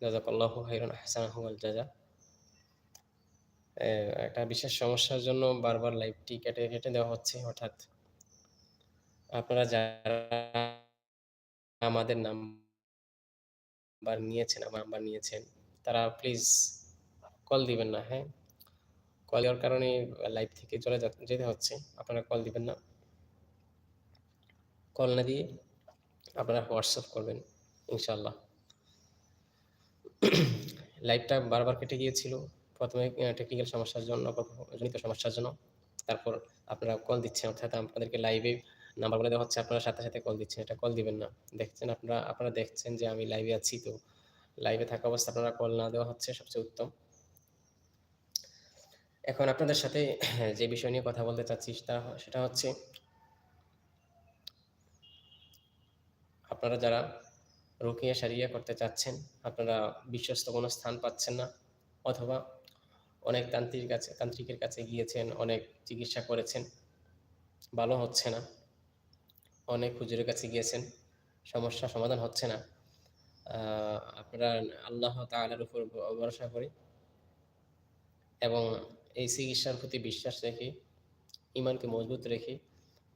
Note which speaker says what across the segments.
Speaker 1: জাজাকাল্লাহু খাইরান আহসানাহু আল জাযা। একটা বিশেষ সমস্যার জন্য বারবার লাইভটি কেটে, কেটে দেওয়া হচ্ছে হঠাৎ। আপনারা যারা আমাদের নাম্বার নিয়েছেন, আমার নাম্বার নিয়েছেন, তারা প্লিজ কল দিবেন না, হ্যাঁ? কল দেওয়ার কারণে লাইভ থেকে চলে যেতে হচ্ছে। আপনারা কল দিবেন না। কল না দিয়ে আপনারা হোয়াটসঅ্যাপ করবেন ইনশাআল্লাহ। লাইভটা বারবার কেটে গিয়েছিল। প্রথমে টেকনিক্যাল সমস্যার জন্য জনিত সমস্যার জন্য। তারপর আপনারা কল দিচ্ছেন অর্থাৎ আপনাদেরকে লাইভে নাম্বার বলে দেওয়া হচ্ছে, আপনারা সাথে, সাথে কল দিচ্ছেন। এটা কল দিবেন না। দেখছেন আপনারা আপনারা দেখছেন যে আমি লাইভে আছি তো লাইভে থাকা অবস্থা আপনারা কল না দেওয়া হচ্ছে সবচেয়ে উত্তম। এখন আপনাদের সাথে যে বিষয় নিয়ে কথা বলতে চাচ্ছি তা সেটা হচ্ছে আপনারা যারা রুকিয়া শারিয়া করতে চাচ্ছেন, আপনারা বিশ্বস্ত কোনো স্থান পাচ্ছেন না অথবা অনেক তান্ত্রিক কাছে তান্ত্রিকের কাছে গিয়েছেন, অনেক চিকিৎসা করেছেন, ভালো হচ্ছে না। অনেক হুজুরের কাছে গিয়েছেন, সমস্যা সমাধান হচ্ছে না। আপনারা আল্লাহ তাআলার উপর ভরসা করি এবং এই চিকিৎসার প্রতি বিশ্বাস রেখে, ইমানকে মজবুত রেখে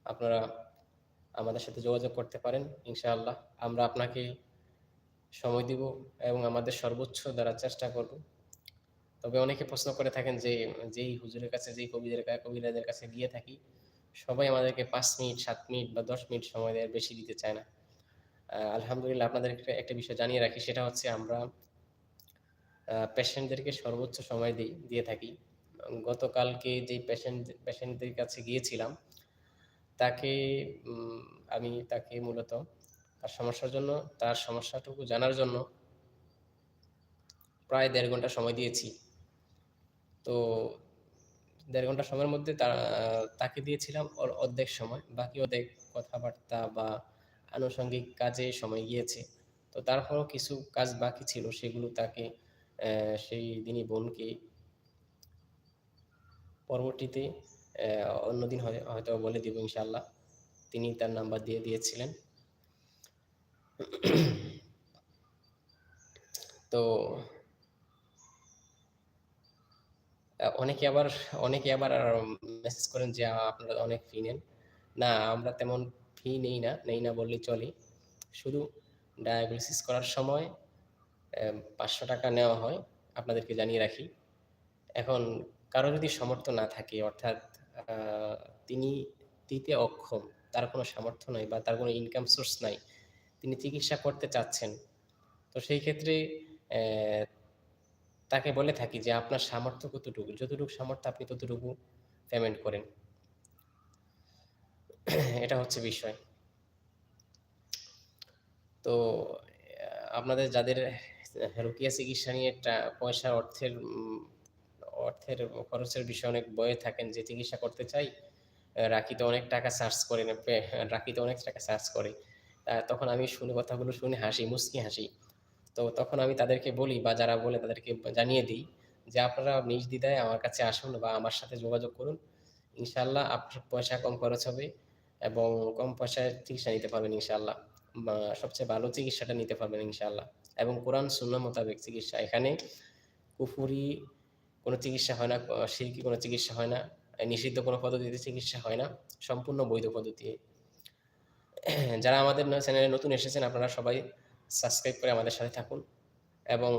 Speaker 1: আপনারা আমাদের সাথে যোগাযোগ করতে পারেন ইনশাআল্লাহ। আমরা আপনাকে সময় দিব এবং আমাদের সর্বোচ্চ দ্বারা চেষ্টা করব। তবে অনেকে প্রশ্ন করে থাকেন যে, যেই হুজুরের কাছে, যেই কবিদের কা কবিরাজের কাছে গিয়ে থাকি, সবাই আমাদেরকে পাঁচ মিনিট, সাত মিনিট বা ১০ মিনিট সময় দেয়, বেশি দিতে চায় না। আলহামদুলিল্লাহ আপনাদেরকে একটা বিষয় জানিয়ে রাখি সেটা হচ্ছে আমরা পেশেন্টদেরকে সর্বোচ্চ সময় দিই দিয়ে থাকি। গতকালকে যেই পেশেন্ট পেশেন্টদের কাছে গিয়েছিলাম, তাকে আমি তাকে মূলত তার সমস্যার জন্য, তার সমস্যাটুকু জানার জন্য প্রায় দেড় ঘণ্টা সময় দিয়েছি। তো দেড় ঘণ্টা সময়ের মধ্যে তাকে দিয়েছিলাম ওর অর্ধেক সময়। বাকি অর্ধেক কথাবার্তা বা আনুষঙ্গিক কাজে সময় গিয়েছে। তো তারপরও কিছু কাজ বাকি ছিল সেগুলো তাকে সেই দিনই বোনকে পরবর্তীতে অন্যদিন হয় হয়তোবা বলে দিব ইনশাল্লাহ তিনি তার নাম্বার দিয়ে দিয়েছিলেন। তো অনেকে আবার অনেকে আবার মেসেজ করেন যে আপনারা অনেক ফি নেন। না আমরা তেমন ফি নেই না, নেই না বললেই চলে। শুধু ডায়াগনোসিস করার সময় পাঁচশো টাকা নেওয়া হয়। আপনাদেরকে জানিয়ে রাখি। এখন কারও যদি সামর্থ্য না থাকে অর্থাৎ তিনি দিতে অক্ষম, তার কোনো সামর্থ্য নাই বা তার কোনো ইনকাম সোর্স নাই। তিনি চিকিৎসা করতে চাচ্ছেন। তো সেই ক্ষেত্রে তাকে বলে থাকি যে, আপনার সামর্থ্য কতটুকু? যতটুকু সামর্থ্য আপনি ততটুকু পেমেন্ট করেন। এটা হচ্ছে বিষয়। তো, আপনাদের যাদের রুকিয়া চিকিৎসা নিয়ে পয়সা অর্থের অর্থের খরচের বিষয়ে অনেক ভয়ে থাকেন যে, চিকিৎসা করতে চাই। রাকিতে অনেক টাকা সার্চ করে রাকিতে অনেক টাকা সার্চ করে। তখন আমি শুনে কথাগুলো শুনে হাসি, মুচকি হাসি। তো তখন আমি তাদেরকে বলি বা যারা বলে তাদেরকে জানিয়ে দিই যে, "আপনারা নির্দ্বিধায় আমার কাছে আসুন বা আমার সাথে যোগাযোগ করুন। ইনশাল্লাহ আপনার পয়সা কম খরচ হবে এবং কম পয়সায় চিকিৎসা নিতে পারবেন ইনশাল্লাহ সবচেয়ে ভালো চিকিৎসাটা নিতে পারবেন ইনশাল্লাহ এবং কোরআন সুন্নাহ মোতাবেক চিকিৎসা। এখানে কুফরি কোনো চিকিৎসা হয় না, অ শিরকি কোনো চিকিৎসা হয় না, নিষিদ্ধ কোনো পদ্ধতিতে চিকিৎসা হয় না। সম্পূর্ণ বৈধ পদ্ধতি। যারা আমাদের চ্যানেলে নতুন এসেছেন আপনারা সবাই সাবস্ক্রাইব করে আমাদের সাথে থাকুন এবং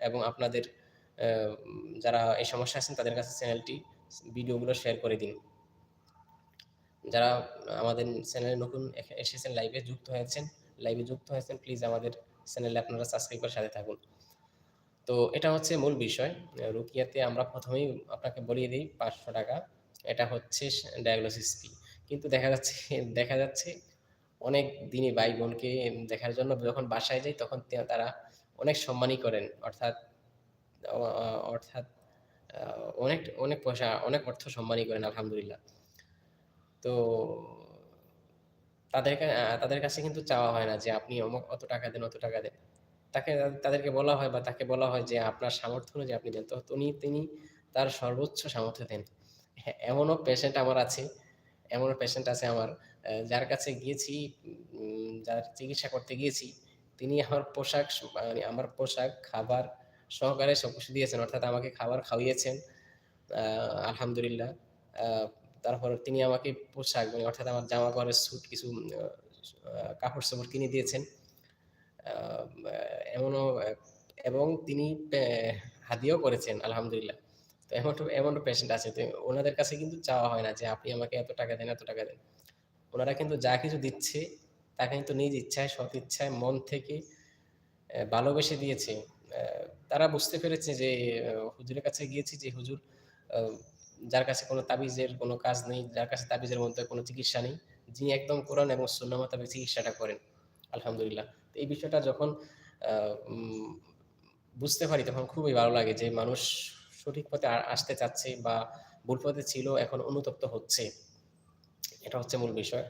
Speaker 1: এবং আপনাদের যারা এই সমস্যা আছেন তাদের কাছে চ্যানেলটি ভিডিওগুলো শেয়ার করে দিন। যারা আমাদের চ্যানেলে নতুন এসেছেন লাইভে যুক্ত হয়েছেন, লাইভে যুক্ত হয়েছেন প্লিজ আমাদের চ্যানেলে আপনারা সাবস্ক্রাইব করে সাথে থাকুন। তো এটা হচ্ছে মূল বিষয়। রুকিয়াতে আমরা প্রথমেই আপনাকে বলিয়ে দিই পাঁচশো টাকা এটা হচ্ছে ডায়াগনোসিস ফি। কিন্তু দেখা যাচ্ছে দেখা যাচ্ছে অনেক দিনই ভাই-বোনকে দেখার জন্য যখন বাসায় যাই তখন তারা অনেক সম্মানই করেন। অর্থাৎ অর্থাৎ অনেক, অনেক পয়সা, অনেক অর্থ সম্মানই করেন আলহামদুলিল্লাহ। তো তাদের তাদের কাছে কিন্তু চাওয়া হয় না যে আপনি অমুক অত টাকা দেন, অত টাকা দেন। তাকে তাদেরকে বলা হয় বা তাকে বলা হয় যে আপনার সামর্থ্য অনুযায়ী আপনি দেন। তো উনি তিনি তার সর্বোচ্চ সামর্থ্য দেন। হ্যাঁ, এমনও পেশেন্ট আমার আছে, এমনও পেশেন্ট আছে আমার যার কাছে গিয়েছি যার চিকিৎসা করতে গিয়েছি, তিনি আমার পোশাক মানে আমার পোশাক, খাবার সহকারে সব কিছু দিয়েছেন। অর্থাৎ আমাকে খাবার খাওয়িয়েছেন। আলহামদুলিল্লাহ। তারপর তিনি আমাকে পোশাক মানে অর্থাৎ আমার জামা-কাপড়ের স্যুট কিছু আ কাপড়-চোপড় কিনে দিয়েছেন। এমনও এবং তিনি পে হাদিয়াও করেছেন আলহামদুলিল্লাহ। তো এমনও এমনও পেশেন্ট আছে। তো ওনাদের কাছে কিন্তু চাওয়া হয় না যে আপনি আমাকে এত টাকা দেন, এত টাকা দেন। ওনারা কিন্তু যা কিছু দিচ্ছে তা কিন্তু নিজ ইচ্ছায়, সৎ ইচ্ছায়, মন থেকে ভালোবেসে দিয়েছে। তারা বুঝতে পেরেছে যে হুজুরের কাছে গিয়েছি যে হুজুর যার কাছে কোনো তাবিজের কোনো কাজ নেই, যার কাছে তাবিজের মধ্যে কোনো চিকিৎসা নেই। যিনি একদম কোরআন এবং সুন্নাহ মোতাবেক চিকিৎসাটা করেন। আলহামদুলিল্লাহ। তো এই বিষয়টা যখন বুঝতে পারি তখন খুবই ভালো লাগে যে মানুষ সঠিক পথে আসতে চাচ্ছে বা ভুল পথে ছিল এখন অনুতপ্ত হচ্ছে। এটা হচ্ছে মূল বিষয়।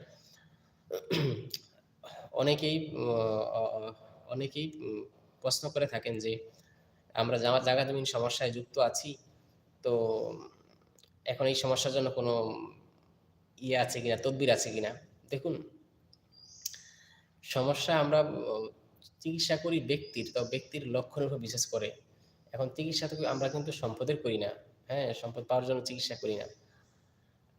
Speaker 1: অনেকেই অনেকেই প্রশ্ন করে থাকেন যে আমরা জামা জাগা জমিন সমস্যায় যুক্ত আছি। তো এখন এই সমস্যার জন্য কোনো ইয়ে আছে কিনা, তদবির আছে কিনা? দেখুন সমস্যা আমরা চিকিৎসা করি ব্যক্তির, তো ব্যক্তির লক্ষণের উপর বিশেষ করে। এখন চিকিৎসা তো আমরা কিন্তু সম্পদের করি না। হ্যাঁ? সম্পদ পাওয়ার জন্য চিকিৎসা করি না।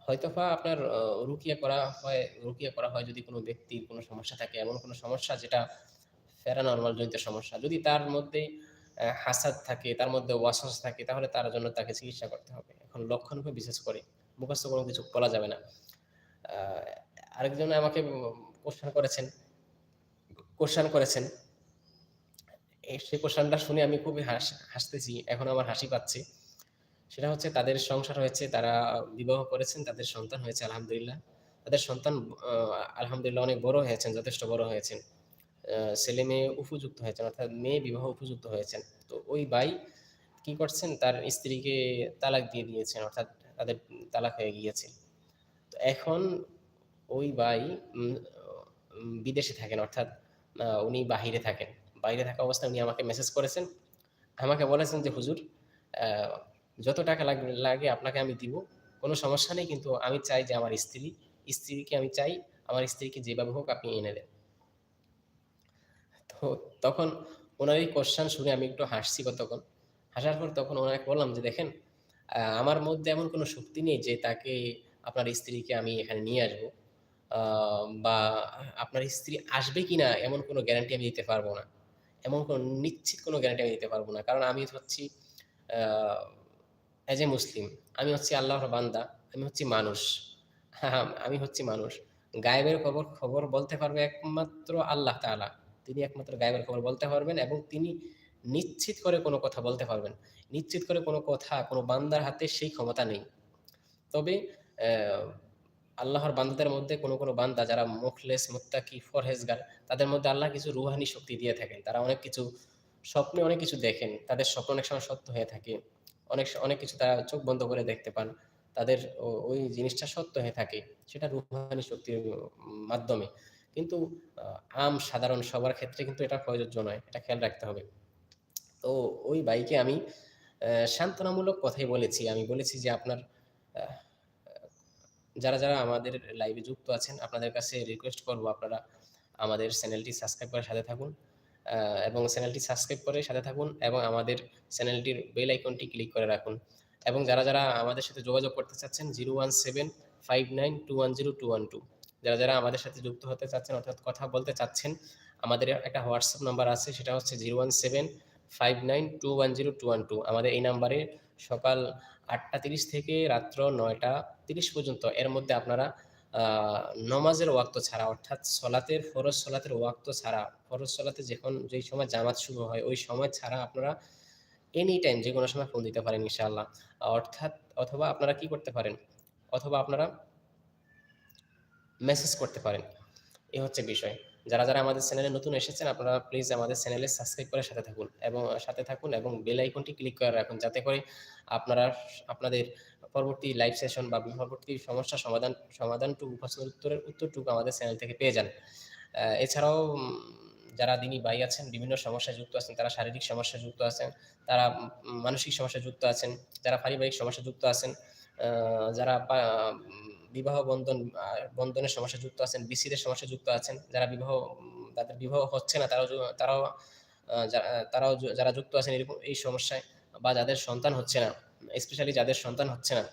Speaker 1: হয়তো বা আপনার রুকিয়া করা হয় রুকিয়া করা হয় যদি কোনো ব্যক্তির কোনো সমস্যা থাকে, এমন কোনো সমস্যা যেটা প্যারানরমাল জনিত সমস্যা। যদি তার মধ্যে হাসাদ থাকে, তার মধ্যে ওয়াসওয়াস থাকে তাহলে তার জন্য তাকে চিকিৎসা করতে হবে। এখন লক্ষণের উপর বিশেষ করে। মুখস্থ কোনো কিছু বলা যাবে না। আরেকজন আমাকে ব কোয়েশ্চেন করেছেন কোয়েশ্চেন করেছেন। এ সেই কোয়েশ্চেনটা শুনে আমি খুবই হাস হাসতেছি। এখন আমার হাসি পাচ্ছে। সেটা হচ্ছে তাদের সংসার হয়েছে, তারা বিবাহ করেছেন, তাদের সন্তান হয়েছে আলহামদুলিল্লাহ। তাদের সন্তান আলহামদুলিল্লাহ অনেক বড় হয়েছেন, যথেষ্ট বড় হয়েছেন। ছেলে-মেয়ে উপযুক্ত হয়েছেন অর্থাৎ মেয়ে বিবাহ উপযুক্ত হয়েছেন। তো ওই ভাই কি করছেন তার স্ত্রীকে তালাক দিয়ে দিয়েছেন অর্থাৎ তাদের তালাক হয়ে গিয়েছে। তো এখন ওই ভাই বিদেশে থাকেন অর্থাৎ উনি বাহিরে থাকেন। বাইরে থাকা অবস্থায় উনি আমাকে মেসেজ করেছেন। আমাকে বলেছেন যে, "হুজুর যত টাকা লাগ আপনাকে আমি দিব। কোনো সমস্যা নেই। কিন্তু আমি চাই যে আমার স্ত্রী স্ত্রীকে আমি চাই আমার স্ত্রীকে যেভাবে হোক আপনি এনে দেন।" তো তখন ওনার এই কোয়েশ্চেন শুনে আমি একটু হাসছি কতক্ষণ। হাসার পর তখন ওনাকে বললাম যে, "দেখেন আমার মধ্যে এমন কোনো শক্তি নেই যে তাকে আপনার স্ত্রীকে আমি এখানে নিয়ে আসব। বা আপনার স্ত্রী আসবে কিনা এমন কোনো গ্যারান্টি আমি দিতে পারব না। এমন কোনো নিশ্চিত কোনো গ্যারান্টি আমি দিতে পারব না। কারণ আমি হচ্ছি অ্যাজ এ মুসলিম। আমি হচ্ছি আল্লাহর বান্দা। আমি হচ্ছি মানুষ। হ্যাঁ আমি হচ্ছি মানুষ। গায়েবের খবর খবর বলতে পারবে একমাত্র আল্লাহ তাআলা। তিনি একমাত্র গায়েবের খবর বলতে পারবেন এবং তিনি নিশ্চিত করে কোনো কথা বলতে পারবেন। নিশ্চিত করে কোনো কথা, কোনো বান্দার হাতে সেই ক্ষমতা নেই। তবে আল্লাহর বান্দাদের মধ্যে কোনো কোনো বান্দা যারা মুখলেস, মুত্তাকি, পরহেজগার তাদের মধ্যে আল্লাহ কিছু রুহানি শক্তি দিয়ে থাকেন। তারা অনেক কিছু স্বপ্নে অনেক কিছু দেখেন। তাদের স্বপ্ন অনেক সময় সত্য হয়ে থাকে। অনেক অনেক কিছু তারা চোখ বন্ধ করে দেখতে পান। তাদের ওই জিনিসটা সত্য হয়ে থাকে। সেটা রুহানি শক্তির মাধ্যমে। কিন্তু আম সাধারণ সবার ক্ষেত্রে কিন্তু এটা প্রযোজ্য নয়। এটা খেয়াল রাখতে হবে। তো ওই বাইকে আমি সান্ত্বনামূলক কথাই বলেছি। আমি বলেছি যে, "আপনার যারা, যারা আমাদের লাইভে যুক্ত আছেন আপনাদের কাছে রিকোয়েস্ট করব আপনারা আমাদের চ্যানেলটি সাবস্ক্রাইব করে সাথে থাকুন। এবং চ্যানেলটি সাবস্ক্রাইব করে সাথে থাকুন এবং আমাদের চ্যানেলটির বেল আইকনটি ক্লিক করে রাখুন। এবং যারা, যারা আমাদের সাথে যোগাযোগ করতে চাচ্ছেন 01759210212 যারা, যারা আমাদের সাথে যুক্ত হতে চাচ্ছেন অর্থাৎ কথা বলতে চাচ্ছেন আমাদের একটা হোয়াটসঅ্যাপ নাম্বার আছে সেটা হচ্ছে 01759210212 আমাদের এই নাম্বারে সকাল ৮ঃ৩০ থেকে রাত্র ৯ঃ৩০ পর্যন্ত এর মধ্যে আপনারা নমাজের ওয়াক্ত ছাড়া অর্থাৎ সলাতের ফরজ সলাতের ওয়াক্ত ছাড়া, ফরজ সলাতে যখন যেই সময় জামাত শুরু হয় ওই সময় ছাড়া আপনারা এনি টাইম যে কোনো সময় ফোন দিতে পারেন ইনশাআল্লাহ। অর্থাৎ অথবা আপনারা কি করতে পারেন? অথবা আপনারা মেসেজ করতে পারেন। এ হচ্ছে বিষয়। যারা, যারা আমাদের চ্যানেলে নতুন এসেছেন আপনারা প্লিজ আমাদের চ্যানেলে সাবস্ক্রাইব করে সাথে থাকুন এবং সাথে থাকুন এবং বেল আইকনটি ক্লিক করে রাখুন। যাতে করে আপনারা আপনাদের পরবর্তী লাইভ সেশন বা পরবর্তী সমস্যার সমাধান সমাধানটুকু প্রশ্নের উত্তরের উত্তরটুকু আমাদের চ্যানেল থেকে পেয়ে যান। এছাড়াও যারা দিনী ভাই আছেন, বিভিন্ন সমস্যায় যুক্ত আছেন, তারা শারীরিক সমস্যায় যুক্ত আছেন, তারা মানসিক সমস্যায় যুক্ত আছেন, যারা পারিবারিক সমস্যা যুক্ত আছেন, যারা বিবাহ বন্ধন বন্ধনের সমস্যা যুক্ত আছেন, বিচ্ছেদের সমস্যা যুক্ত আছেন, যারা বিবাহ তাদের বিবাহ হচ্ছে না তারাও তারাও তারাও যারা যুক্ত আছেন এরকম এই সমস্যায় বা যাদের সন্তান হচ্ছে না স্পেশালি যাদের সন্তান হচ্ছে না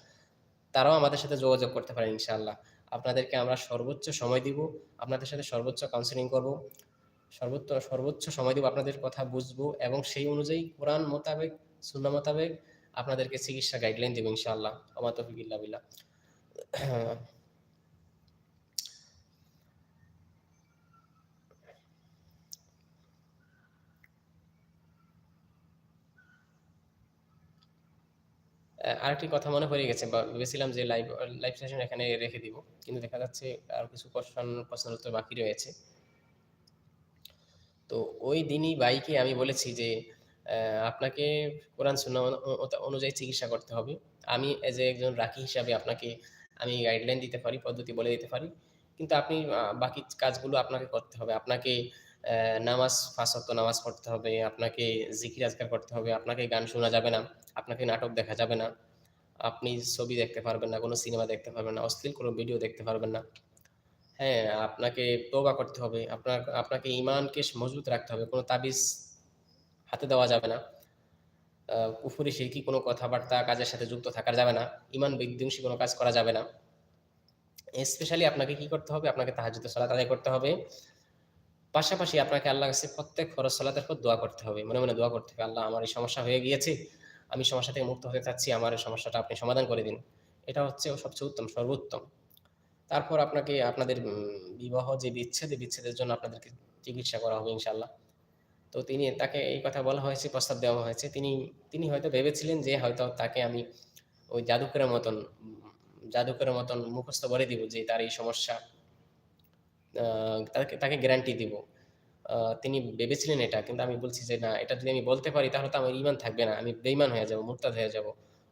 Speaker 1: তারাও আমাদের সাথে যোগাযোগ করতে পারেন ইনশাআল্লাহ। আপনাদেরকে আমরা সর্বোচ্চ সময় দিব আপনাদের সাথে সর্বোচ্চ কাউন্সেলিং করব সর্বোচ্চ সর্বোচ্চ সময় দিব আপনাদের কথা বুঝব এবং সেই অনুযায়ী কোরআন মোতাবেক সুন্না মোতাবেক আপনাদেরকে চিকিৎসা গাইডলাইন দেবো ইনশাআল্লাহ। আমার তৌফিক ইল্লা বিল্লাহ। আরেকটি কথা মনে পড়ে গেছে, বা ভেবেছিলাম যে লাইভ লাইভ সেশন এখানে রেখে দিব, কিন্তু দেখা যাচ্ছে আর কিছু কোশ্চেন প্রশ্নের উত্তর বাকি রয়েছে। তো ওই দিনই বাইকে আমি বলেছি যে আপনাকে কোরআন অনু- অনুযায়ী চিকিৎসা করতে হবে। আমি এজ এ একজন রাখি হিসাবে আপনাকে আমি গাইডলাইন দিতে পারি, পদ্ধতি বলে দিতে পারি। কিন্তু আপনি বাকি কাজগুলো আপনাকে করতে হবে। আপনাকে নামাজ ফাঁসত্ব নামাজ পড়তে হবে, আপনাকে জিকির আজকার করতে হবে, আপনাকে গান শোনা যাবে না, আপনাকে নাটক দেখা যাবে না, আপনি ছবি দেখতে পারবেন না, কোনো সিনেমা দেখতে পারবেন না, অশ্লীল কোনো ভিডিও দেখতে পারবেন না। হ্যাঁ আপনাকে তওবা করতে হবে, আপনার, আপনাকে ইমানকে মজবুত রাখতে হবে, কোনো তাবিজ হাতে দেওয়া যাবে না। কুফুরি শিরকি কোনো কথাবার্তা কাজের সাথে যুক্ত থাকা যাবে না, ইমান বিধ্বংসী কোনো কাজ করা যাবে না। স্পেশালি আপনাকে কি করতে হবে? আপনাকে তাহাজ্জুদের সালাত আদায় করতে হবে। পাশাপাশি আপনাকে আল্লাহ কাছে প্রত্যেক খরচ সালাতের পর দোয়া করতে হবে। মনে মনে দোয়া করতে হবে, আল্লাহ আমার এই সমস্যা হয়ে গিয়েছে, আমি সমস্যা থেকে মুক্ত হতে চাচ্ছি, আমার এই সমস্যাটা আপনি সমাধান করে দিন। এটা হচ্ছে সবচেয়ে উত্তম, সর্বোত্তম। তারপর আপনাকে আপনাদের বিবাহ যে বিচ্ছেদ বিচ্ছেদের জন্য আপনাদেরকে চিকিৎসা করা হবে ইনশাল্লাহ তো তিনি তাকে এই কথা বলা হয়েছে, প্রস্তাব দেওয়া হয়েছে। তিনি তিনি হয়তো ভেবেছিলেন যে হয়তো তাকে আমি ওই জাদুকরের মতন জাদুকরের মতন মুখস্থ করে দিব যে তার এই সমস্যা তাকে তাকে গ্যারান্টি দিব। তিনি ভেবেছিলেন এটা, কিন্তু আমি বলছি যে না, এটা যদি আমি বলতে পারি তাহলে তো আমার ইমান থাকবে না, আমি বেইমান হয়ে যাব, মুরতাদ হয়ে যাব।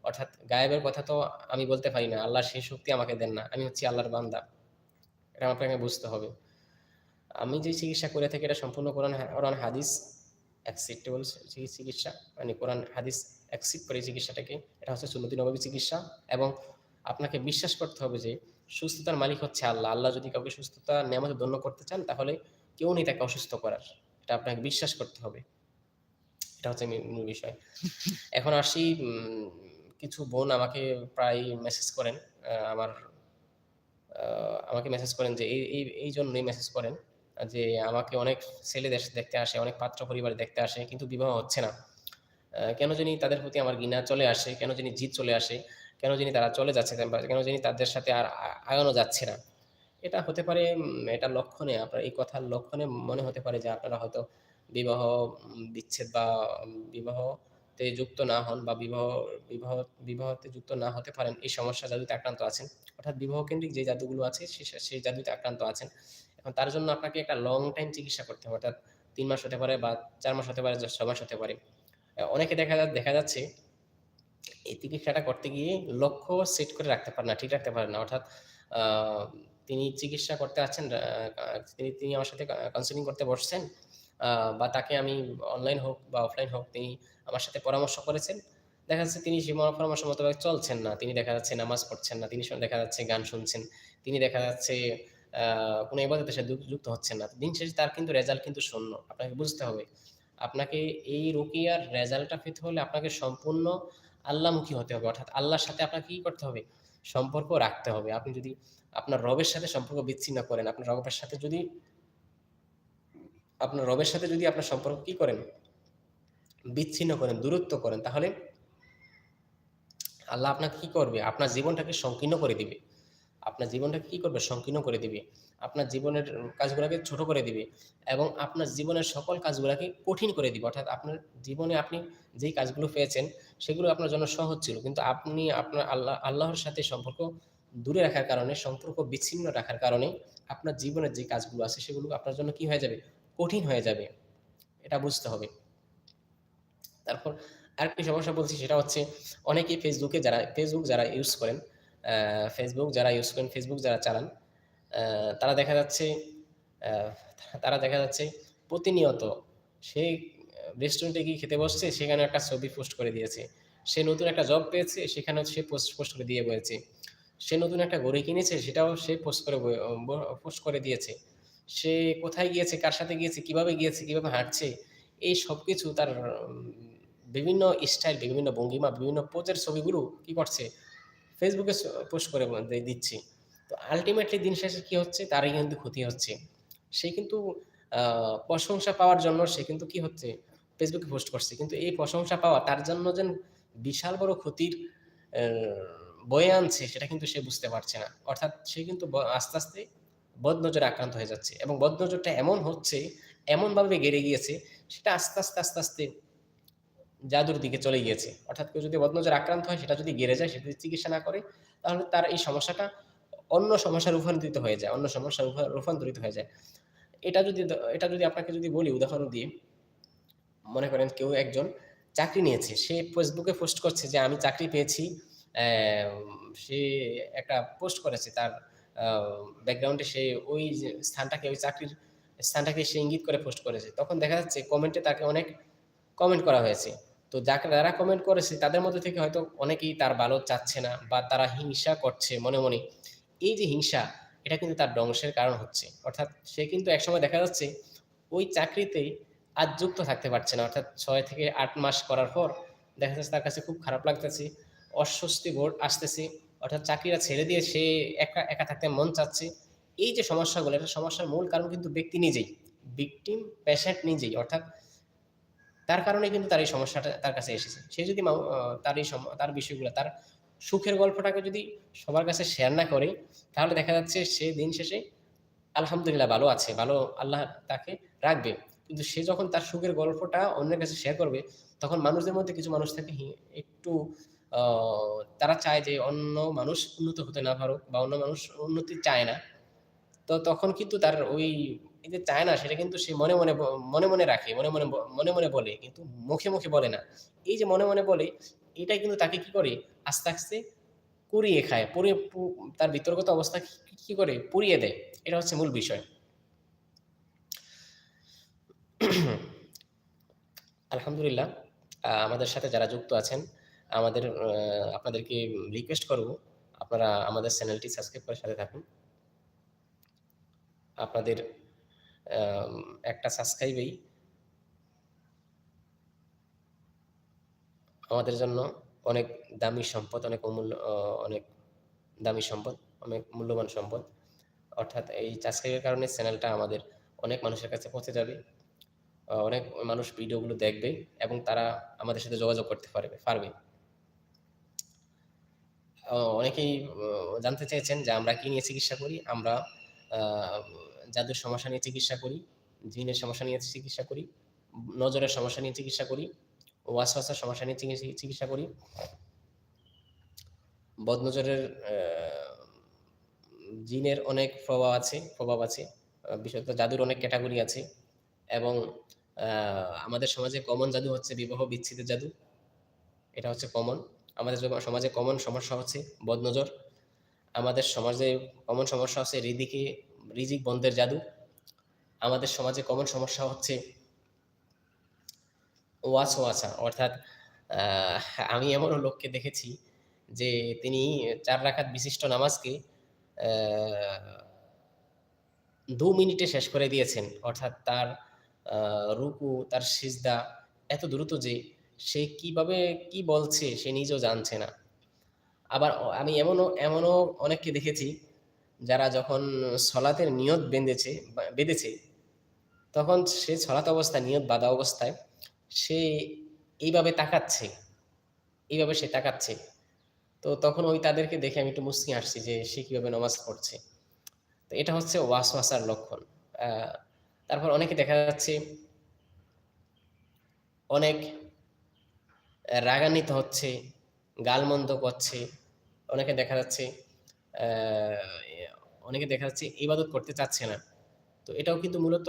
Speaker 1: অর্থাৎ গায়েবের কথা তো আমি বলতে পারি না, আল্লাহ সেই শক্তি আমাকে দেন না, আমি হচ্ছি আল্লাহর বান্দা। এটা আপনাকে বুঝতে হবে। আমি যে চিকিৎসা করে থাকি, এটা সম্পূর্ণ কোরআন কোরআন হাদিস অ্যাকসেপ্টেবল চিকিৎসা মানে কোরআন হাদিস অ্যাকসেপ্ট করে চিকিৎসাটাকে, এটা হচ্ছে সুন্নতি নবী চিকিৎসা। এবং আপনাকে বিশ্বাস করতে হবে যে, সুস্থতার মালিক হচ্ছে আল্লাহ। আল্লাহ যদি কাউকে সুস্থতা, নেয়ামতে দন্য করতে চান, তাহলে কেউ নেই তাকে অসুস্থ করার। এটা আপনাকে বিশ্বাস করতে হবে। এটা হচ্ছে মূল বিষয়। এখন আসি কিছু বোন আমাকে প্রায় মেসেজ করেন আমার আমাকে মেসেজ করেন যে, এই এই জন্যই মেসেজ করেন। যে আমাকে অনেক ছেলে দেশ দেখতে আসে অনেক পাত্র পরিবার দেখতে আসে কিন্তু বিবাহ হচ্ছে না। কেন জানি তাদের প্রতি আমার ঘৃণা চলে আসে কেন জানি জিদ চলে আসে কেন জানি তারা চলে যাচ্ছে কেন জানি তাদের সাথে আর আগানো যাচ্ছে না। এটা হতে পারে এটা লক্ষণে আপনার এই কথার লক্ষণে মনে হতে পারে যে আপনারা হয়তো বিবাহ বিচ্ছেদ বা উম, বিবাহতে যুক্ত না হন বা বিবাহ বিবাহ, বিবাহতে যুক্ত না হতে পারেন, এই সমস্যা জাদুতে আক্রান্ত আছেন। অর্থাৎ বিবাহ কেন্দ্রিক যে জাদুগুলো আছে সেই জাদুতে আক্রান্ত আছেন। এখন তার জন্য আপনাকে একটা লং টাইম চিকিৎসা করতে হবে, অর্থাৎ তিন মাস হতে পারে বা চার মাস হতে পারে ছ মাস হতে পারে। অনেকে দেখা যা- দেখা যাচ্ছে এই চিকিৎসাটা করতে গিয়ে লক্ষ্য সেট করে রাখতে পারে না, ঠিক রাখতে পারে না। অর্থাৎ তিনি চিকিৎসা করতে আছেন তিনি তিনি আমার সাথে কাউন্সিলিং করতে বসছেন। বা তাকে আমি অনলাইন হোক বা অফলাইন হোক তিনি আমার সাথে পরামর্শ করেছেন। দেখা যাচ্ছে তিনি সেই পরামর্শ মোতাবেক চলছেন না। তিনি দেখা যাচ্ছে নামাজ পড়ছেন না, তিনি দেখা যাচ্ছে গান শুনছেন, তিনি দেখা যাচ্ছে কোনো ইবাদতের সাথে যুক্ত হচ্ছেন না। দিন শেষে তার কিন্তু রেজাল্ট কিন্তু শূন্য। আপনাকে বুঝতে হবে, আপনাকে এই রুকিয়ার রেজাল্টটা পেতে হলে আপনাকে সম্পূর্ণ আল্লাহমুখী হতে হবে। অর্থাৎ আল্লাহর সাথে আপনাকে কী করতে হবে? সম্পর্ক রাখতে হবে। আপনি যদি আপনার রবের সাথে সম্পর্ক বিচ্ছিন্ন করেন, আপনার রবের সাথে যদি আপনার রবের সাথে যদি আপনার সম্পর্ক কি করেন? বিচ্ছিন্ন করেন, দূরত্ব করেন, তাহলে আল্লাহ আপনাকে কি করবে? আপনার জীবনটাকে সংকীর্ণ করে দিবে। আপনার জীবনটাকে কি করবে? সংকীর্ণ করে দিবে। আপনার জীবনের কাজগুলোকে ছোট করে দিবে এবং আপনার জীবনের সকল কাজগুলোকে কঠিন করে দিবে। অর্থাৎ আপনার জীবনে আপনি যেই কাজগুলো পেয়েছেন, সেগুলো আপনার জন্য সহজ ছিল। কিন্তু আপনি আপনার আল্লাহ, আল্লাহর সাথে সম্পর্ক দূরে রাখার কারণে, সম্পর্ক বিচ্ছিন্ন রাখার কারণে আপনার জীবনের যে কাজগুলো আছে, সেগুলো আপনার জন্য কি হয়ে যাবে? কঠিন হয়ে যাবে, এটা বুঝতে হবে। তারপর আরেকটি সমস্যা বলছি, সেটা হচ্ছে অনেকেই ফেসবুকে যারা ফেসবুক যারা ইউজ করেন ফেসবুক যারা ইউজ করেন ফেসবুক যারা চালান তারা দেখা যাচ্ছে তারা দেখা যাচ্ছে প্রতিনিয়ত সে রেস্টুরেন্টে গিয়ে খেতে বসছে, সেখানে একটা ছবি পোস্ট করে দিয়েছে। সে নতুন একটা জব পেয়েছে, সেখানে সে পোস্ট পোস্ট করে দিয়ে বলেছে সে নতুন একটা গড়ি কিনেছে, সেটাও সে পোস্ট করে পোস্ট করে দিয়েছে। সে কোথায় গিয়েছে, কার সাথে গিয়েছে, কীভাবে গিয়েছে, কীভাবে হাঁটছে, এই সবকিছু তার বিভিন্ন স্টাইল, বিভিন্ন ভঙ্গিমা, বিভিন্ন পোজের ছবিগুলো কি করছে? ফেসবুকে পোস্ট করে দিচ্ছে। তো আলটিমেটলি দিন শেষে কি হচ্ছে? তারই কিন্তু ক্ষতি হচ্ছে। সে কিন্তু প্রশংসা পাওয়ার জন্য সে কিন্তু কি হচ্ছে? ফেসবুকে পোস্ট করছে। কিন্তু এই প্রশংসা পাওয়া তার জন্য যেন বিশাল বড় ক্ষতির বয়ে আনছে সেটা কিন্তু সে বুঝতে পারছে না। অর্থাৎ সে কিন্তু আস্তে, আস্তে বদনজরে আক্রান্ত হয়ে যাচ্ছে এবং বদনজরটা এমন হচ্ছে, এমনভাবে গেড়ে গিয়েছে সেটা আস্তে, আস্তে, আস্তে, আস্তে জাদুর দিকে চলে গিয়েছে। অর্থাৎ কেউ যদি বদনজরে আক্রান্ত হয় সেটা যদি গেড়ে যায়, সেটা যদি চিকিৎসা না করে তাহলে তার এই সমস্যাটা অন্য সমস্যায় রূপান্তরিত হয়ে যায়। অন্য সমস্যায় রূপা রূপান্তরিত হয়ে যায়। এটা যদি এটা যদি আপনাকে যদি বলি উদাহরণ দিয়ে, মনে করেন কেউ একজন চাকরি নিয়েছে। সে ফেসবুকে পোস্ট করছে যে আমি চাকরি পেয়েছি। সে একটা পোস্ট করেছে তার ব্যাকগ্রাউন্ডে সে ওই স্থানটাকে ওই চাকরির স্থানটাকে সে ইঙ্গিত করে পোস্ট করেছে। তখন দেখা যাচ্ছে কমেন্টে তাকে অনেক কমেন্ট করা হয়েছে। তো যাকে যারা কমেন্ট করেছে তাদের মধ্যে থেকে হয়তো অনেকেই তার ভালো চাচ্ছে না বা তারা হিংসা করছে মনে, মনে। এই যে হিংসা এটা কিন্তু তার ধ্বংসের কারণ হচ্ছে। অর্থাৎ সে কিন্তু একসময় দেখা যাচ্ছে ওই চাকরিতেই আর যুক্ত থাকতে পারছে না। অর্থাৎ ছয় থেকে আট মাস করার পর দেখা যাচ্ছে তার কাছে খুব খারাপ লাগতেছে, অস্বস্তি বোধ আসতেছে। অর্থাৎ চাকরিটা ছেড়ে দিয়ে সে একা, একা থাকতে মন চাচ্ছে। এই যে সমস্যাগুলো, এটা সমস্যার মূল কারণ কিন্তু ব্যক্তি নিজেই। ভিকটিম, পেশেন্ট নিজেই। অর্থাৎ তার কারণে কিন্তু তার এই সমস্যাটা তার কাছে এসেছে। সে যদি তার এই তার বিষয়গুলো তার সুখের গল্পটাকে যদি সবার কাছে শেয়ার না করে, তাহলে দেখা যাচ্ছে সে দিন শেষে আলহামদুলিল্লাহ ভালো আছে। ভালো আল্লাহ তাকে রাখবে। কিন্তু সে যখন তার সুখের গল্পটা অন্যের কাছে শেয়ার করবে, তখন মানুষদের মধ্যে কিছু মানুষ থাকে একটু তারা চায় যে অন্য মানুষ উন্নত হতে না পারুক বা অন্য মানুষ উন্নতি চায় না। তো তখন কিন্তু তার ওই যে চায় না সেটা কিন্তু সে মনে, মনে মনে, মনে রাখে। মনে, মনে মনে, মনে বলে। কিন্তু মুখে, মুখে বলে না। এই যে মনে, মনে বলে এটাই কিন্তু তাকে কি করে? আস্তে, আস্তে কুড়িয়ে খায়। পুড়িয়ে তার বিতর্কত অবস্থা কি কি করে? পুড়িয়ে দেয়। এটা হচ্ছে মূল বিষয়। আলহামদুলিল্লাহ আমাদের সাথে যারা যুক্ত আছেন, আমাদের আপনাদেরকে রিকোয়েস্ট করব, আপনারা আমাদের চ্যানেলটি সাবস্ক্রাইব করে সাথে থাকুন। আপনাদের একটা সাবস্ক্রাইবেই আমাদের জন্য অনেক দামি সম্পদ, অনেক অমূল্য অনেক দামি সম্পদ, অনেক মূল্যবান সম্পদ। অর্থাৎ এই সাবস্ক্রাইবের কারণে চ্যানেলটা আমাদের অনেক মানুষের কাছে পৌঁছে যাবে। অনেক মানুষ ভিডিওগুলো দেখবে এবং তারা আমাদের সাথে যোগাযোগ করতে পারবে পারবে। অনেকেই জানতে চেয়েছেন যে আমরা কি নিয়ে চিকিৎসা করি? আমরা জাদুর সমস্যা নিয়ে চিকিৎসা করি, জিনের সমস্যা নিয়ে চিকিৎসা করি, নজরের সমস্যা নিয়ে চিকিৎসা করি, ওয়াসওয়াসার সমস্যা নিয়ে চিকি চিকিৎসা করি। বদনজরের জিনের অনেক প্রভাব আছে প্রভাব আছে। বিশেষত জাদুর অনেক ক্যাটাগরি আছে এবং আমাদের সমাজে কমন জাদু হচ্ছে বিবাহ বিচ্ছেদের জাদু। এটা হচ্ছে কমন। আমাদের সমাজে কমন সমস্যা হচ্ছে বদনজর। আমাদের সমাজে কমন সমস্যা হচ্ছে রিদিকে রিজিক বন্ধের জাদু। আমাদের সমাজে কমন সমস্যা হচ্ছে ওয়াসওয়াসা অর্থাৎ আমি এমনও লোককে দেখেছি যে তিনি ৪ রাকাত বিশিষ্ট নামাজকে দু মিনিটে শেষ করে দিয়েছেন। অর্থাৎ তার রুকু, তার সিজদা এত দ্রুত যে সে কীভাবে কি বলছে সে নিজেও জানছে না। আবার আমি এমনও এমনও অনেককে দেখেছি যারা যখন সলাতের নিয়ত বেঁধেছে বেঁধেছে, তখন সে সলাত অবস্থায় নিয়ত বাঁধা অবস্থায় সে এইভাবে তাকাচ্ছে। এইভাবে সে তাকাচ্ছে। তো তখন ওই তাদেরকে দেখে আমি একটু মুচকি আসছি যে সে কীভাবে নামাজ পড়ছে। তো এটা হচ্ছে ওয়াসওয়াসার লক্ষণ। তারপর অনেকে দেখা যাচ্ছে অনেক রাগান্বিত হচ্ছে, গালমন্দ করছে। অনেকে দেখা যাচ্ছে অনেকে দেখা যাচ্ছে ইবাদত করতে চাচ্ছে না। তো এটাও কিন্তু মূলত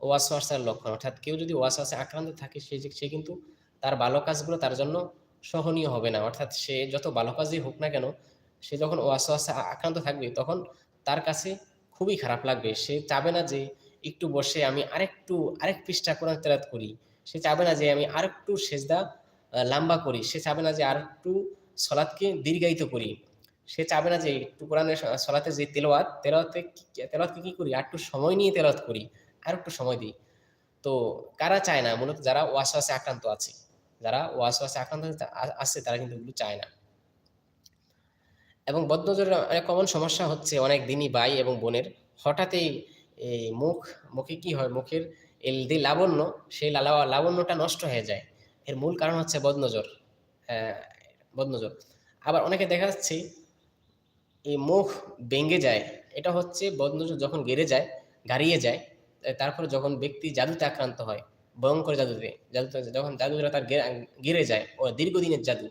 Speaker 1: ওয়াসওয়াসার লক্ষণ। অর্থাৎ কেউ যদি ওয়াসওয়াসায় আক্রান্ত থাকে সে সে কিন্তু তার ভালো কাজগুলো তার জন্য সহনীয় হবে না। অর্থাৎ সে যত ভালো কাজই হোক না কেন, সে যখন ওয়াসওয়াসায় আ আক্রান্ত থাকবে তখন তার কাছে খুবই খারাপ লাগবে। সে চাবে না যে একটু বসে আমি আরেকটু আরেক পৃষ্ঠা কোরআন তেলাওয়াত করি। সে চাবে না যে আমি আরেকটু সেজদা লাম্বা করি। সে চাবে না যে আরেকটু সলাৎকে দীর্ঘায়িত করি। সে চাবে না যে একটু কোরআনের সলাতে যে তেলাওয়াত, তেলাওয়াতে তেলাওয়াতকে কী করি? আর একটু সময় নিয়ে তেলাওয়াত করি, আর একটু সময় দিই। তো কারা চায় না? মূলত যারা ওয়াসওয়াসে আক্রান্ত আছে। যারা ওয়াসওয়াসে আক্রান্ত আছে তারা কিন্তু এগুলো চায় না। এবং বদনজরের অনেক কমন সমস্যা হচ্ছে অনেক দিনই ভাই এবং বোনের। হঠাৎই মুখ, মুখে কি হয়? মুখের যে লাবণ্য, সেই লাবণ্যটা নষ্ট হয়ে যায়। এর মূল কারণ হচ্ছে বদনজর। বদনজর। আবার অনেকে দেখা যাচ্ছে এই মুখ ভেঙে যায়, এটা হচ্ছে বদনজর যখন গেড়ে যায়, গাড়িয়ে যায় তারপরে যখন ব্যক্তি জাদুতে আক্রান্ত হয়, ভয়ঙ্কর জাদুতে জাদুতে যখন জাদুটা তার গেড়ে যায়, ও দীর্ঘদিনের জাদু,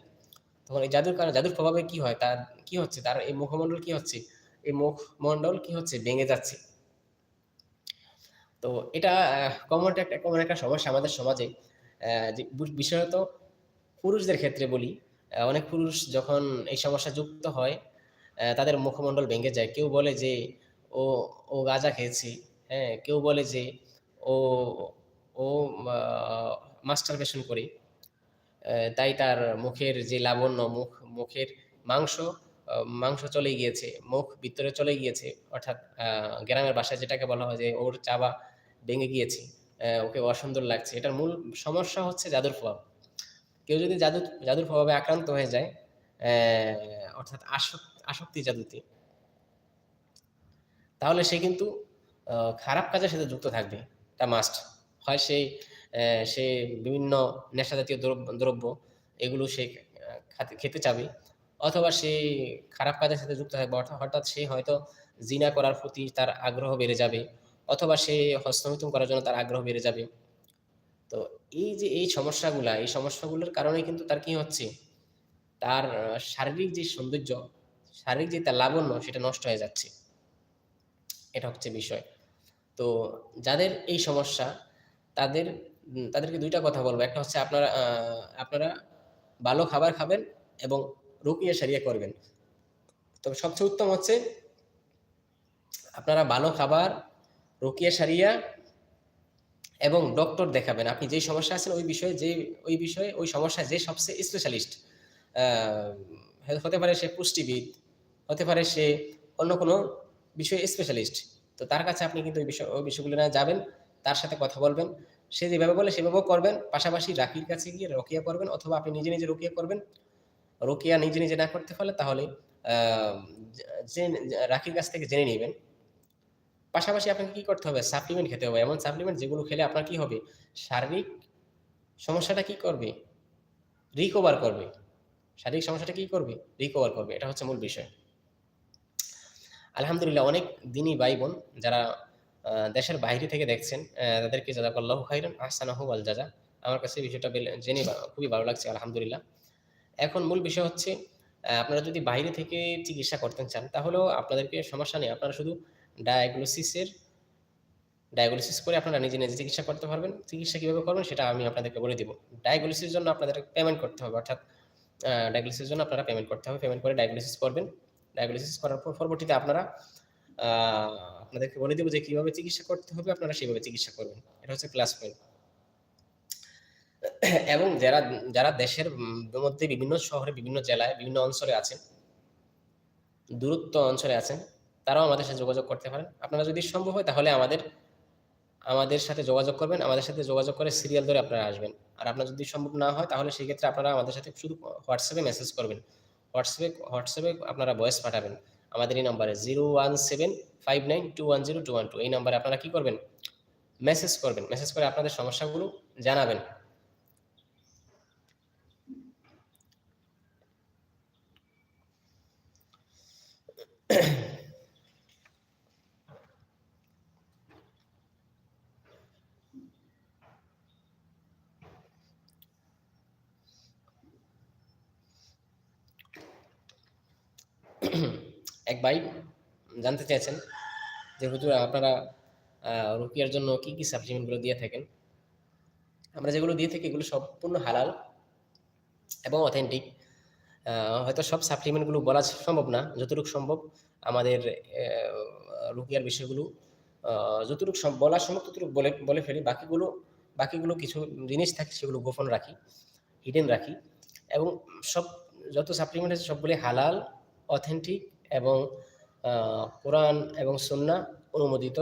Speaker 1: তখন এই জাদুর কারণে, জাদুর প্রভাবে কি হয়? তার কি হচ্ছে? তার এই মুখমণ্ডল কি হচ্ছে? এই মুখমণ্ডল কি হচ্ছে? ভেঙে যাচ্ছে। তো এটা কমন একটা কমন একটা সমস্যা আমাদের সমাজে। বিশেষত পুরুষদের ক্ষেত্রে বলি অনেক পুরুষ যখন এই সমস্যা যুক্ত হয় তাদের মুখমণ্ডল ভেঙে যায়। কেউ বলে যে, ও ও গাঁজা খেয়েছি। হ্যাঁ কেউ বলে যে, ও ও মাস্টার বেশন করে। তাই তার মুখের যে লাবণ্য, মুখ, মুখের মাংস মাংস চলে গিয়েছে, মুখ ভিতরে চলে গিয়েছে। অর্থাৎ গ্রামের বাসায় যেটাকে বলা হয় যে, ওর চাবা ভেঙে গিয়েছে। ওকে অসুন্দর লাগছে। এটার মূল সমস্যা হচ্ছে জাদুর প্রভাব। কেউ যদি জাদু, জাদুর প্রভাবে আক্রান্ত হয়ে যায় অর্থাৎ আসক্তি জাদুতে, তাহলে সে কিন্তু খারাপ কাজের সাথে যুক্ত থাকবে। তা মাস্ট হয় সেই সে বিভিন্ন নেশা জাতীয় দ্রব্য, এগুলো সে খেতে চাবে, অথবা সে খারাপ কাজের সাথে যুক্ত থাকবে। অর্থাৎ হঠাৎ সে হয়তো জিনা করার প্রতি তার আগ্রহ বেড়ে যাবে অথবা সে হস্তমিথুন করার জন্য তার আগ্রহ বেড়ে যাবে। তো এই যে এই সমস্যাগুলা, এই সমস্যাগুলোর কারণে কিন্তু তার কি হচ্ছে? তার শারীরিক যে সৌন্দর্য, শারীরিক যে তার লাবণ্য, সেটা নষ্ট হয়ে যাচ্ছে। এটা হচ্ছে বিষয়। তো যাদের এই সমস্যা, তাদের তাদেরকে দুইটা কথা বলব। একটা হচ্ছে আপনারা আপনারা ভালো খাবার খাবেন এবং রুকিয়ে সারিয়ে করবেন। তবে সবচেয়ে উত্তম হচ্ছে আপনারা ভালো খাবার রুকিয়া সারিয়া এবং ডক্টর দেখাবেন। আপনি যেই সমস্যা আছেন ওই বিষয়ে যে, ওই বিষয়ে, ওই সমস্যায় যে সবচেয়ে স্পেশালিস্ট হতে পারে সে পুষ্টিবিদ, হতে পারে সে অন্য কোনো বিষয়ে স্পেশালিস্ট তো তার কাছে আপনি কিন্তু ওই বিষয়, ওই বিষয়গুলো না যাবেন, তার সাথে কথা বলবেন, সে যেভাবে বলে সেভাবেও করবেন, পাশাপাশি রাকির কাছে গিয়ে রকিয়া করবেন অথবা আপনি নিজে নিজে রকিয়া করবেন। রকিয়া নিজে নিজে না করতে পারলে তাহলে যে রাকির কাছ থেকে জেনে নেবেন। পাশাপাশি আপনাকে কি করতে হবে? সাপ্লিমেন্ট খেতে হবে। এমন সাপ্লিমেন্ট যেগুলো খেলে আপনার কি হবে? শারীরিক সমস্যাটা কি করবে? রিকভার করবে। শারীরিক সমস্যাটা কি করবে? রিকভার করবে। এটা হচ্ছে মূল বিষয়। আলহামদুলিল্লাহ, অনেক দিনই ভাই বোন যারা দেশের বাইরে থেকে দেখছেন তাদেরকে জাজাকাল্লাহু খাইরান আহসানাহু আল জাজা আমার কাছে বিষয়টা জেনে খুবই ভালো লাগছে, আলহামদুলিল্লাহ। এখন মূল বিষয় হচ্ছে আপনারা যদি বাইরে থেকে চিকিৎসা করতে চান, তাহলেও আপনাদেরকে সমস্যা নেই। আপনারা শুধু ডায়াগনোসিসের, ডায়াগনোসিস করে আপনারা নিজে নিজে চিকিৎসা করতে পারবেন। চিকিৎসা কীভাবে করবেন সেটা আমি আপনাদেরকে বলে দিব। ডায়াগনোসিসের জন্য আপনাদের পেমেন্ট করতে হবে, অর্থাৎ ডায়াগনোসিসের জন্য আপনারা পেমেন্ট করতে হবে। পেমেন্ট করে ডায়াগনোসিস করবেন। ডায়াগনোসিস করার পর পরবর্তীতে আপনারা আপনাদেরকে বলে দেবো যে কীভাবে চিকিৎসা করতে হবে, আপনারা সেইভাবে চিকিৎসা করবেন। এটা হচ্ছে ক্লাস পয়েন্ট এবং যারা যারা দেশের মধ্যে বিভিন্ন শহরে, বিভিন্ন জেলায়, বিভিন্ন অঞ্চলে আছেন, দূরত্ব অঞ্চলে আছেন তারাও আমাদের সাথে যোগাযোগ করতে পারেন। আপনারা যদি সম্ভব হয় তাহলে আমাদের আমাদের সাথে যোগাযোগ করবেন, আমাদের সাথে যোগাযোগ করে সিরিয়াল ধরে আপনারা আসবেন। আর আপনার যদি সম্ভব না হয় তাহলে সেই ক্ষেত্রে আপনারা আমাদের সাথে শুধু হোয়াটসঅ্যাপে মেসেজ করবেন। হোয়াটসঅ্যাপে হোয়াটসঅ্যাপে আপনারা ভয়েস পাঠাবেন। আমাদের এই নাম্বারে zero one seven five nine two one zero two one two এই নাম্বারে আপনারা কী করবেন? মেসেজ করবেন। মেসেজ করে আপনাদের সমস্যাগুলো জানাবেন। এক ভাই জানতে চেয়েছেন যে, হুজুর, আপনারা রুকিয়ার জন্য কি কি সাপ্লিমেন্টগুলো দিয়ে থাকেন? আমরা যেগুলো দিয়ে থাকি এগুলো সম্পূর্ণ হালাল এবং অথেন্টিক হয়তো সব সাপ্লিমেন্টগুলো বলা সম্ভব না, যতটুকু সম্ভব আমাদের রুকিয়ার বিষয়গুলো যতটুকু বলা সম্ভব ততটুকু বলে বলে ফেলি। বাকিগুলো বাকিগুলো কিছু জিনিস থাকে সেগুলো গোপন রাখি হিডেন রাখি এবং সব, যত সাপ্লিমেন্ট আছে সবগুলি হালাল অথেন্টিক এবং কোরআন এবং সুন্না অনুমোদিত।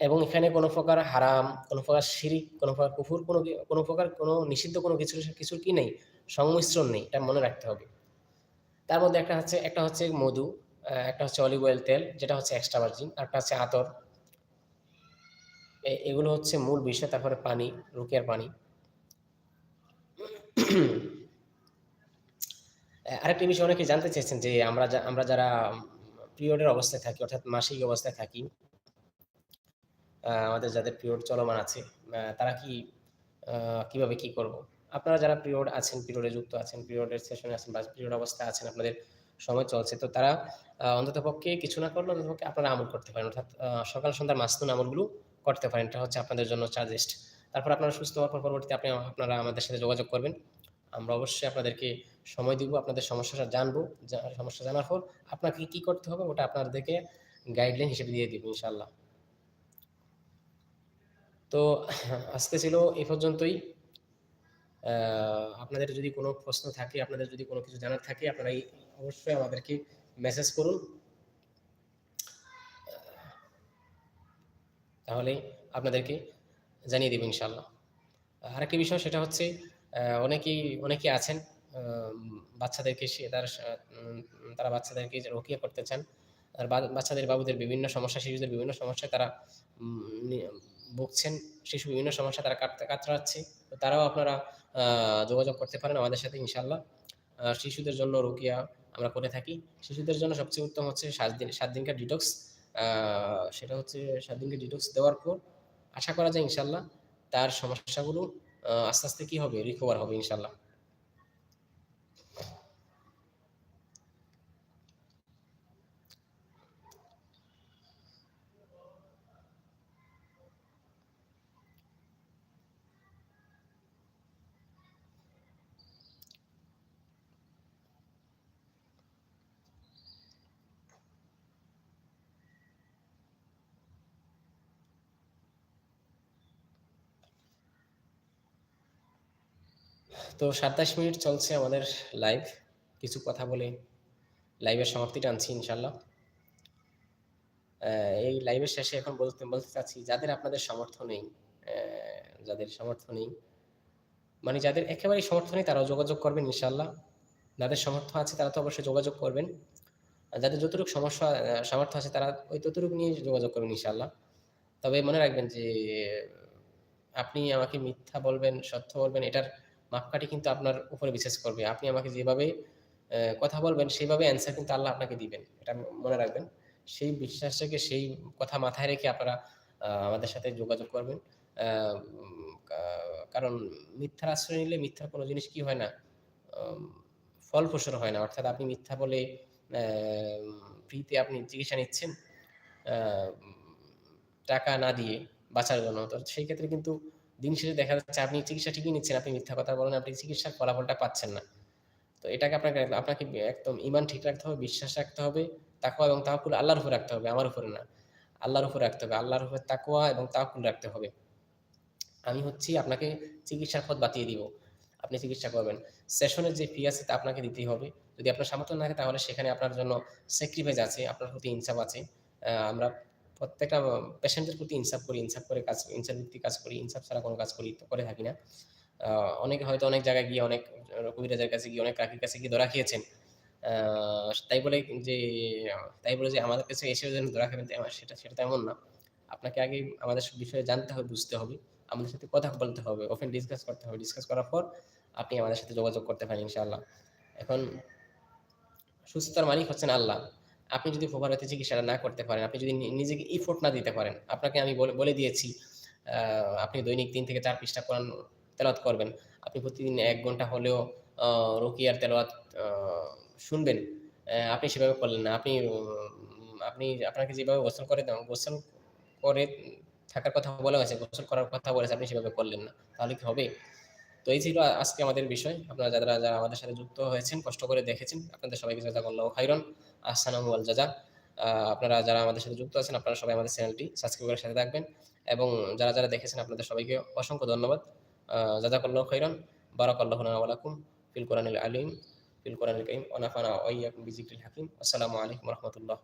Speaker 1: এবং এখানে কোনো প্রকার হারাম, কোনো প্রকার শিরিক, কোনো প্রকার কুফুর, কোনো কোনো প্রকার কোনো নিষিদ্ধ কোনো কিছু কিছুর কি নেই? সংমিশ্রণ নেই, এটা মনে রাখতে হবে। তার মধ্যে একটা হচ্ছে একটা হচ্ছে মধু একটা হচ্ছে অলিভ অয়েল তেল, যেটা হচ্ছে এক্সট্রা ভার্জিন একটা হচ্ছে আতর। এগুলো হচ্ছে মূল বিষয়, তারপরে পানি রুকিয়ার পানি। আরেকটি বিষয় অনেকে জানতে চেয়েছেন যে আমরা আমরা যারা পিরিয়ডের অবস্থায় থাকি, অর্থাৎ মাসিক অবস্থায় থাকি আমাদের যাদের পিরিয়ড চলমান আছে তারা কি কীভাবে কি করব? আপনারা যারা পিরিয়ড আছেন, পিরিয়ডে যুক্ত আছেন, পিরিয়ডের সেশনে আছেন বা পিরিয়ড অবস্থায় আছেন, আপনাদের সময় চলছে, তো তারা অন্তত পক্ষে কিছু না করলে অন্তত পক্ষে আপনারা আমল করতে পারেন, অর্থাৎ সকাল সন্ধ্যার মাসনুন আমলগুলো করতে পারেন, এটা হচ্ছে আপনাদের জন্য চার্জেস্ট তারপর আপনারা সুস্থ হওয়ার পর পরবর্তীতে আপনি, আপনারা আমাদের সাথে যোগাযোগ করবেন। আমরা অবশ্যই আপনাদেরকে সময় দিব, আপনাদের সমস্যাটা জানব সমস্যা জানার পর আপনাকে কি করতে হবে ওটা আপনাদেরকে গাইডলাইন হিসেবে দিয়ে দিব ইনশাল্লাহ তো আজকে ছিল এ পর্যন্তই। আপনাদের যদি কোনো প্রশ্ন থাকে, আপনাদের যদি কোনো কিছু জানার থাকে, আপনারা অবশ্যই আমাদেরকে মেসেজ করুন। তাহলে আপনাদেরকে জানিয়ে দেব ইনশাল্লাহ আরেকটি বিষয় সেটা হচ্ছে অনেকেই অনেকে আছেন বাচ্চাদেরকে তার তারা বাচ্চাদেরকে রকিয়া করতে চান আর বাচ্চাদের, বাবুদের বিভিন্ন সমস্যা, শিশুদের বিভিন্ন সমস্যায় তারা ভুগছেন, শিশু বিভিন্ন সমস্যা তারা কাটতে, কাতরাচ্ছে। তো তারাও আপনারা যোগাযোগ করতে পারেন আমাদের সাথে ইনশাল্লাহ শিশুদের জন্য রুকিয়া আমরা করে থাকি। শিশুদের জন্য সবচেয়ে উত্তম হচ্ছে সাত দিন, সাত দিনকার ডিটক্স সেটা হচ্ছে সাত দিনকে ডিটক্স দেওয়ার পর আশা করা যায় ইনশাল্লাহ তার সমস্যাগুলো আস্তে আস্তে কী হবে রিকভার হবে ইনশাল্লাহ তো সাতাশ মিনিট চলছে আমাদের লাইভ কিছু কথা বলে লাইভের সমাপ্তিটা আনছি ইনশাল্লাহ এই লাইভের শেষে এখন বলতে বলতে চাচ্ছি, যাদের আপনাদের সমর্থ নেই যাদের সমর্থ নেই মানে যাদের একেবারেই সমর্থ নেই, তারাও যোগাযোগ করবেন ইনশাল্লাহ যাদের সমর্থ আছে, তারা তো অবশ্যই যোগাযোগ করবেন। যাদের যতটুকু সমস্যা সামর্থ্য আছে, তারা ওই ততটুকু নিয়ে যোগাযোগ করবেন ইনশাল্লাহ তবে মনে রাখবেন যে, আপনি আমাকে মিথ্যা বলবেন, সত্য বলবেন, এটার মাপকাঠি কিন্তু আপনার উপরে বিশেষ করবে। আপনি আমাকে যেভাবে কথা বলবেন, সেইভাবে অ্যান্সার কিন্তু আল্লাহ আপনাকে দিবেন। এটা মনে রাখবেন। সেই বিশ্বাসটাকে, সেই কথা মাথায় রেখে আপনারা আমাদের সাথে যোগাযোগ করবেন। কারণ মিথ্যার আশ্রয় নিলে মিথ্যার কোনো জিনিস কি হয় না? ফলপ্রসূ হয় না। অর্থাৎ আপনি মিথ্যা বলে ফ্রিতে আপনি চিকিৎসা নিচ্ছেন টাকা না দিয়ে বাঁচার জন্য। তো সেই ক্ষেত্রে কিন্তু দিন শেষে দেখা যাচ্ছে আপনি চিকিৎসা ঠিকই নিচ্ছেন, আপনি মিথ্যা কথা বলেন, আপনি চিকিৎসার ফলাফলটা পাচ্ছেন না। তো এটাকে আপনাকে আপনাকে একদম ইমান ঠিক রাখতে হবে, বিশ্বাস রাখতে হবে তাকুয়া এবং তাকুল আল্লাহর উপরে রাখতে হবে, আমার উপরে না। আল্লাহর উপরে রাখতে হবে, আল্লাহর উপরে তাকুয়া এবং তাকুল রাখতে হবে। আমি হচ্ছি আপনাকে চিকিৎসার পথ বাতিয়ে দিব, আপনি চিকিৎসা করবেন। সেশনের যে ফি আছে তা আপনাকে দিতেই হবে। যদি আপনার সামর্থ্য না থাকে তাহলে সেখানে আপনার জন্য স্যাক্রিফাইস আছে, আপনার প্রতি ইনসাফ আছে। আমরা প্রত্যেকটা পেশেন্টের প্রতি ইনসাফ করি ইনসাফ করে কাজ ইনসাফ ভিত্তিক কাজ করি ইনসাফ ছাড়া কোনো কাজ করি, করে থাকি না। অনেকে হয়তো অনেক জায়গায় গিয়ে, অনেক কবিরাজের কাছে গিয়ে, অনেক কাকির কাছে গিয়ে ধরা খেয়েছেন। তাই বলে যে, তাই বলে যে, আমাদের কাছে এসে যেন ধরা খাবেন সেটা সেটা তেমন না। আপনাকে আগে আমাদের বিষয়ে জানতে হবে, বুঝতে হবে। আমাদের সাথে কথা বলতে হবে ওপেন ডিসকাস করতে হবে। ডিসকাস করার পর আপনি আমাদের সাথে যোগাযোগ করতে পারেন, ইনশাআল্লাহ। এখন, সুস্থতার মালিক হচ্ছেন আল্লাহ। আপনি যদি প্রপারতে চিকিৎসাটা না করতে পারেন, আপনি যদি নিজেকে ইফোর্ট না দিতে পারেন, আপনাকে আমি বলে দিয়েছি আপনি দৈনিক তিন থেকে চার পৃষ্ঠা কোরআন তেলাওয়াত করবেন। আপনি প্রতিদিন এক ঘণ্টা হলেও রকিয়ার তেলাওয়াত শুনবেন। আপনি সেভাবে করলেন না। আপনি আপনি আপনাকে যেভাবে গোসল করে গোসল করে থাকার কথা বলা হয়েছে, গোসল করার কথা বলেছে, আপনি সেভাবে করলেন না। তাহলে কি হবে? তো এই ছিল আজকে আমাদের বিষয়। আপনারা যারা যারা আমাদের সাথে যুক্ত হয়েছেন, কষ্ট করে দেখেছেন, আপনাদের সবাইকে জাজাকাল্লাহ খাইরন আহসানাহু আল জাজা আপনারা যারা আমাদের সাথে যুক্ত আছেন, আপনারা সবাই আমাদের চ্যানেলটি সাবস্ক্রাইব করে সাথে থাকবেন এবং যারা যারা দেখেছেন, আপনাদের সবাইকে অসংখ্য ধন্যবাদ। জাজাকাল্লাহ খৈরন বারাকাল্লাহ আলাইকুম ফিল কোরআনুল আলিম, ফিল কোরআনুল কাইম অনাফানা ওয়াইয়াকুম বিজিকুল হাকিম। আসসালামু আলাইকুম রাহমাতুল্লাহ।